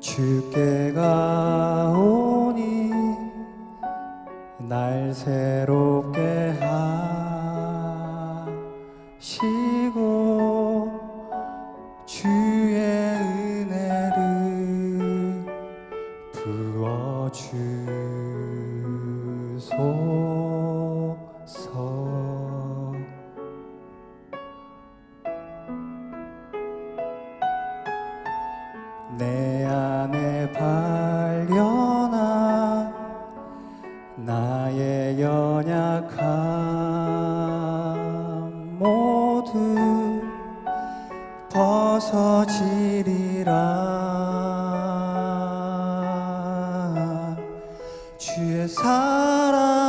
주께 가오니 날 새롭게 하시고 주의 은혜를 부어주 모두 벗어지리라. 주의 사랑.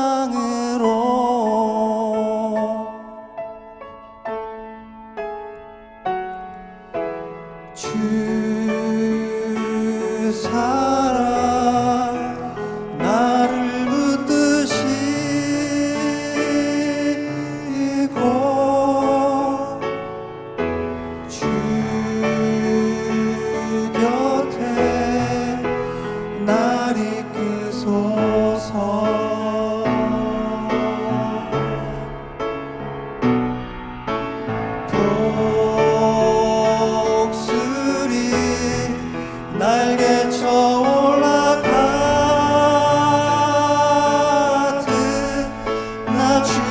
about you.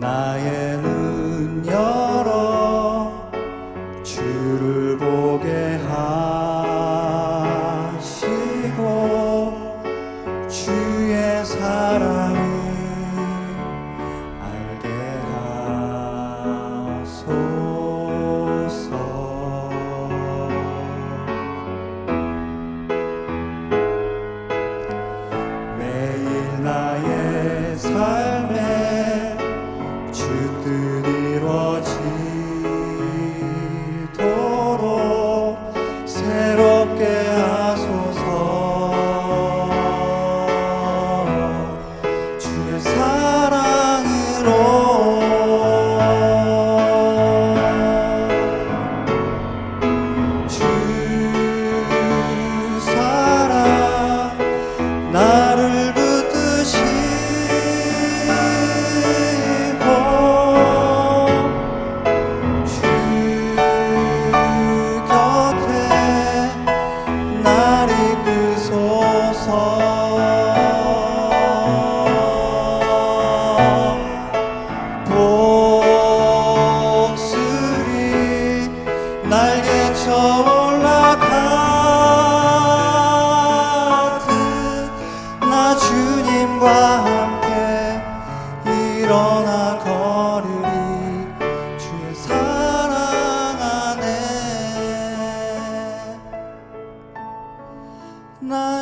나의 눈 열어 주를 보게 하시고 주의 사랑 There's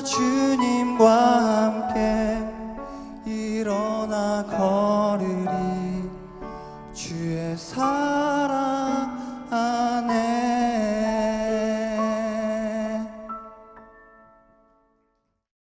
주님과 함께 일어나 걸으리 주의 사